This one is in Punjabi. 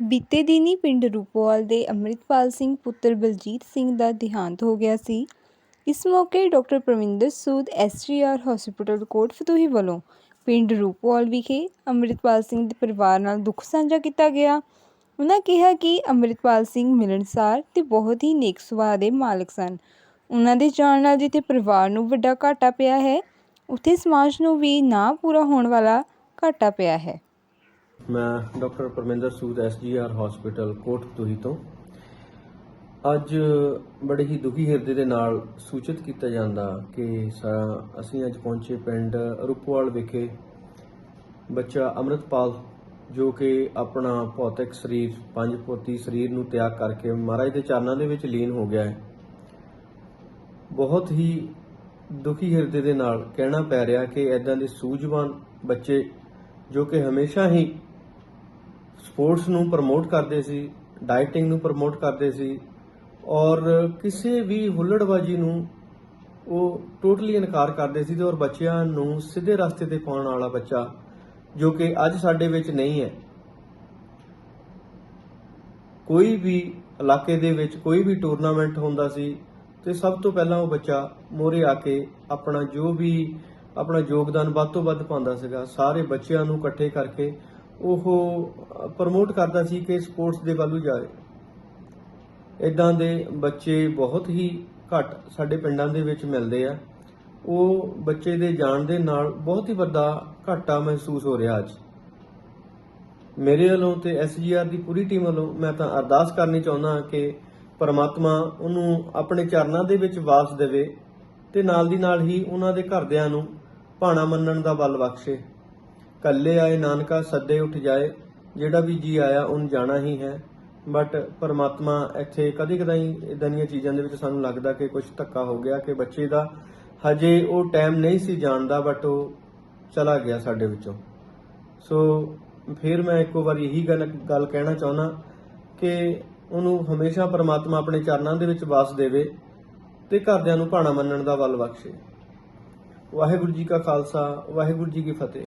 ਬੀਤੇ ਦਿਨੀ ਪਿੰਡ ਰੂਪੋਵਾਲ ਦੇ ਅੰਮ੍ਰਿਤਪਾਲ ਸਿੰਘ ਪੁੱਤਰ ਬਲਜੀਤ ਸਿੰਘ ਦਾ ਦੇਹਾਂਤ ਹੋ ਗਿਆ ਸੀ। ਇਸ ਮੌਕੇ doctor Parvinder Sood SGR hospital Kotfatuhi ਵੱਲੋਂ ਪਿੰਡ ਰੂਪੋਵਾਲ ਵਿਖੇ ਅੰਮ੍ਰਿਤਪਾਲ ਸਿੰਘ ਦੇ ਪਰਿਵਾਰ ਨਾਲ ਦੁੱਖ ਸਾਂਝਾ ਕੀਤਾ ਗਿਆ। ਉਹਨਾਂ ਕਿਹਾ ਕਿ ਅੰਮ੍ਰਿਤਪਾਲ ਸਿੰਘ ਮਿਲਣਸਾਰ ਤੇ ਬਹੁਤ ਹੀ ਨੇਕ ਸੁਭਾਅ ਦੇ ਮਾਲਕ ਸਨ। ਉਹਨਾਂ ਦੇ ਜਾਣ ਨਾਲ ਜਿੱਥੇ ਪਰਿਵਾਰ ਨੂੰ ਵੱਡਾ ਘਾਟਾ ਪਿਆ ਹੈ, ਉੱਥੇ ਸਮਾਜ ਨੂੰ ਵੀ ਨਾ ਪੂਰਾ ਹੋਣ ਵਾਲਾ ਘਾਟਾ ਪਿਆ ਹੈ। ਮੈਂ doctor Parminder Sood SGR hospital Kotpatuhi ਤੋਂ। ਅੱਜ ਬੜੇ ਹੀ ਦੁਖੀ ਹਿਰਦੇ ਦੇ ਨਾਲ ਸੂਚਿਤ ਕੀਤਾ ਜਾਂਦਾ ਕਿ ਅਸੀਂ ਅੱਜ ਪਹੁੰਚੇ ਪਿੰਡ ਰੂਪਵਾਲ ਵਿਖੇ। ਬੱਚਾ ਅੰਮ੍ਰਿਤਪਾਲ, ਜੋ ਕਿ ਆਪਣਾ ਭੌਤਿਕ ਸਰੀਰ, ਪੰਜ ਪੋਤੀ ਸਰੀਰ ਨੂੰ ਤਿਆਗ ਕਰਕੇ ਮਹਾਰਾਜ ਦੇ ਚਰਨਾਂ ਦੇ ਵਿੱਚ ਲੀਨ ਹੋ ਗਿਆ ਹੈ। ਬਹੁਤ ਹੀ ਦੁਖੀ ਹਿਰਦੇ ਦੇ ਨਾਲ ਕਹਿਣਾ ਪੈ ਰਿਹਾ ਕਿ ਐਦਾਂ ਦੇ ਸੂਝਵਾਨ ਬੱਚੇ ਜੋ ਕਿ ਹਮੇਸ਼ਾ ਹੀ ਸਪੋਰਟਸ ਨੂੰ ਪ੍ਰਮੋਟ ਕਰਦੇ ਸੀ, ਡਾਈਟਿੰਗ ਨੂੰ ਪ੍ਰਮੋਟ ਕਰਦੇ ਸੀ ਔਰ ਕਿਸੇ ਵੀ ਹੁੱਲੜਬਾਜੀ ਨੂੰ ਉਹ ਟੋਟਲੀ ਇਨਕਾਰ ਕਰਦੇ ਸੀ ਤੇ ਔਰ ਬੱਚਿਆਂ ਨੂੰ ਸਿੱਧੇ ਰਸਤੇ ਤੇ ਪਾਉਣ ਵਾਲਾ ਬੱਚਾ ਜੋ ਕਿ ਅੱਜ ਸਾਡੇ ਵਿੱਚ ਨਹੀਂ ਹੈ। ਕੋਈ ਵੀ ਇਲਾਕੇ ਦੇ ਵਿੱਚ ਕੋਈ ਵੀ ਟੂਰਨਾਮੈਂਟ ਹੁੰਦਾ ਸੀ ਤੇ ਸਭ ਤੋਂ ਪਹਿਲਾਂ ਉਹ ਬੱਚਾ ਮੋਰੇ ਆ ਕੇ ਆਪਣਾ ਜੋ ਵੀ ਆਪਣਾ ਯੋਗਦਾਨ ਵੱਧ ਤੋਂ ਵੱਧ ਪਾਉਂਦਾ ਸੀਗਾ, ਸਾਰੇ ਬੱਚਿਆਂ ਨੂੰ ਇਕੱਠੇ ਕਰਕੇ ਉਹ ਪ੍ਰਮੋਟ ਕਰਦਾ ਸੀ ਕਿ ਸਪੋਰਟਸ ਦੇ ਵੱਲ ਨੂੰ ਜਾਏ ਇਦਾਂ ਦੇ ਬੱਚੇ ਬਹੁਤ ਹੀ ਘੱਟ ਸਾਡੇ ਪਿੰਡਾਂ ਦੇ ਵਿੱਚ ਮਿਲਦੇ ਆ। ਉਹ ਬੱਚੇ ਦੇ ਜਾਣ ਦੇ ਨਾਲ ਬਹੁਤ ਹੀ ਵੱਡਾ ਘਾਟਾ ਮਹਿਸੂਸ ਹੋ ਰਿਹਾ ਅੱਜ। ਮੇਰੇ ਵੱਲੋਂ ਤੇ ਐਸਜੀਆਰ ਦੀ ਪੂਰੀ ਟੀਮ ਵੱਲੋਂ ਮੈਂ ਤਾਂ ਅਰਦਾਸ ਕਰਨੀ ਚਾਹੁੰਦਾ ਕਿ ਪਰਮਾਤਮਾ ਉਹਨੂੰ ਆਪਣੇ ਚਰਨਾਂ ਦੇ ਵਿੱਚ ਵਾਪਸ ਦੇਵੇ ਤੇ ਨਾਲ ਦੀ ਨਾਲ ਹੀ ਉਹਨਾਂ ਦੇ ਘਰਦਿਆਂ ਨੂੰ ਭਾਣਾ ਮੰਨਣ ਦਾ ਬਲ ਬਖਸ਼ੇ। ਕੱਲੇ ਆਏ ਨਾਨਕਾ ਸੱਦੇ ਉੱਠ ਜਾਏ, ਜਿਹੜਾ ਵੀ ਜੀ ਆਇਆ ਉਹਨ ਜਾਣਾ ਹੀ ਹੈ। ਬਟ ਪਰਮਾਤਮਾ ਇੱਥੇ ਕਦੇ ਕਦਾਈ ਇਦਾਂ ਦੀਆਂ ਚੀਜ਼ਾਂ ਦੇ ਵਿੱਚ ਸਾਨੂੰ ਲੱਗਦਾ ਕਿ ਕੁਝ ਧੱਕਾ ਹੋ ਗਿਆ ਕਿ ਬੱਚੇ ਦਾ ਹਜੇ ਉਹ ਟਾਈਮ ਨਹੀਂ ਸੀ ਜਾਣਦਾ ਬਟ ਉਹ ਚਲਾ ਗਿਆ ਸਾਡੇ ਵਿੱਚੋਂ। ਸੋ ਫਿਰ ਮੈਂ ਇੱਕੋ ਵਾਰ ਇਹੀ ਗੱਲ ਗੱਲ ਕਹਿਣਾ ਚਾਹੁੰਦਾ ਕਿ ਉਹਨੂੰ ਹਮੇਸ਼ਾ ਪਰਮਾਤਮਾ ਆਪਣੇ ਚਰਨਾਂ ਦੇ ਵਿੱਚ ਵਾਸ ਦੇਵੇ ਤੇ ਘਰਦਿਆਂ ਨੂੰ ਭਾਣਾ ਮੰਨਣ ਦਾ ਵੱਲ ਬਖਸ਼ੇ। ਵਾਹਿਗੁਰੂ ਜੀ ਕਾ ਖਾਲਸਾ, ਵਾਹਿਗੁਰੂ ਜੀ ਕੀ ਫਤਿਹ।